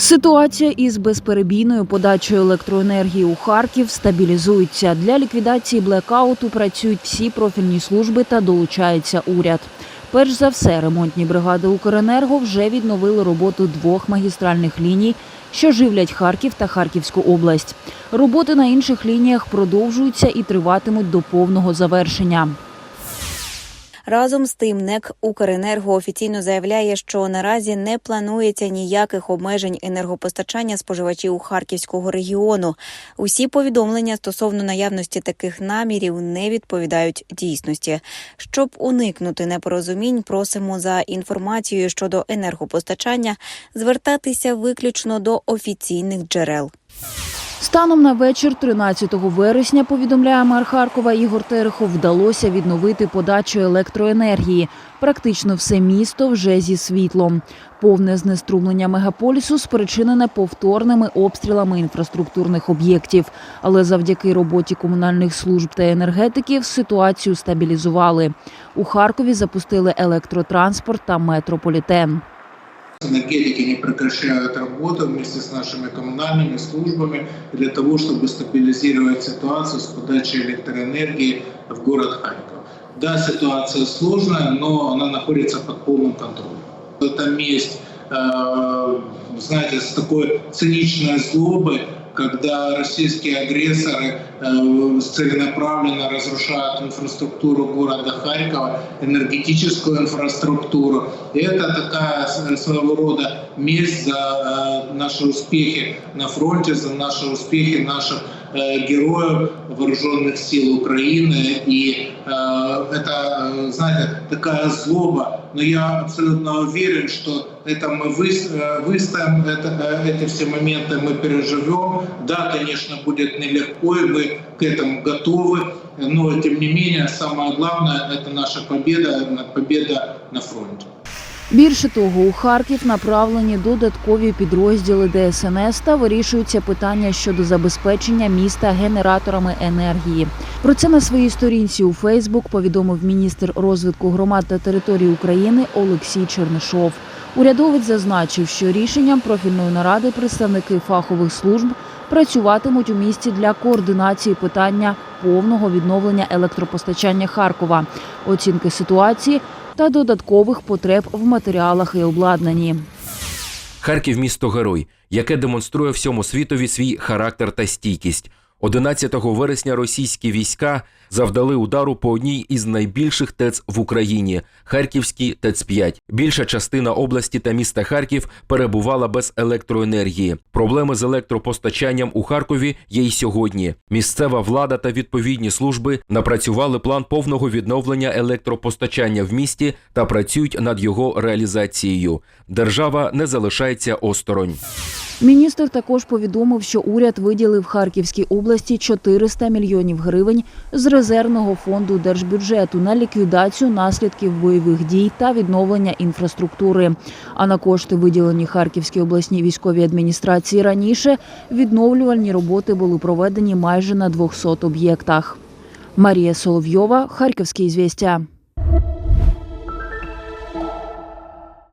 Ситуація із безперебійною подачею електроенергії у Харків стабілізується. Для ліквідації блекауту працюють всі профільні служби та долучається уряд. Перш за все, ремонтні бригади Укренерго вже відновили роботу двох магістральних ліній, що живлять Харків та Харківську область. Роботи на інших лініях продовжуються і триватимуть до повного завершення. Разом з тим, НЕК Укренерго офіційно заявляє, що наразі не планується ніяких обмежень енергопостачання споживачів Харківського регіону. Усі повідомлення стосовно наявності таких намірів не відповідають дійсності. Щоб уникнути непорозумінь, просимо за інформацією щодо енергопостачання звертатися виключно до офіційних джерел. Станом на вечір 13 вересня, повідомляє мер Харкова Ігор Терехов, вдалося відновити подачу електроенергії. Практично все місто вже зі світлом. Повне знеструмлення мегаполісу спричинене повторними обстрілами інфраструктурних об'єктів. Але завдяки роботі комунальних служб та енергетиків ситуацію стабілізували. У Харкові запустили електротранспорт та метрополітен. Энергетики не прекращают работу вместе с нашими коммунальными службами для того, чтобы стабилизировать ситуацию с подачей электроэнергии в город Харьков. Да, ситуация сложная, но она находится под полным контролем. Это месть, э, знаете, с такой циничной злобой, когда российские агрессоры э, целенаправленно разрушают инфраструктуру города Харькова, энергетическую инфраструктуру. Это такая с- своего рода месть за э, наши успехи на фронте, за наши успехи наших э, героев вооруженных сил Украины. И э, это, э, знаете, такая злоба. Но я абсолютно уверен, что это мы э, выстоим, это, э, эти все моменты мы переживем. Да, конечно, будет нелегко, и мы к этому готовы. Но, тем не менее, самое главное – это наша победа, победа на фронте. Більше того, у Харків направлені додаткові підрозділи ДСНС та вирішуються питання щодо забезпечення міста генераторами енергії. Про це на своїй сторінці у Фейсбук повідомив міністр розвитку громад та територій України Олексій Чернишов. Урядовець зазначив, що рішенням профільної наради представники фахових служб працюватимуть у місті для координації питання повного відновлення електропостачання Харкова, оцінки ситуації та додаткових потреб в матеріалах і обладнанні. Харків місто герой, яке демонструє всьому світові свій характер та стійкість. 11 вересня російські війська завдали удару по одній із найбільших ТЕЦ в Україні Харківський ТЕЦ 5 Більша частина області та міста Харків перебувала без електроенергії. Проблеми з електропостачанням у Харкові є й сьогодні. Місцева влада та відповідні служби напрацювали план повного відновлення електропостачання в місті та працюють над його реалізацією. Держава не залишається осторонь. Міністр також повідомив, що уряд виділив Харківській області 400 мільйонів гривень з резервного фонду держбюджету на ліквідацію наслідків бойових дій та відновлення інфраструктури. А на кошти, виділені Харківській обласній військовій адміністрації раніше, відновлювальні роботи були проведені майже на 200 об'єктах. Марія Соловйова, Харківські звістя.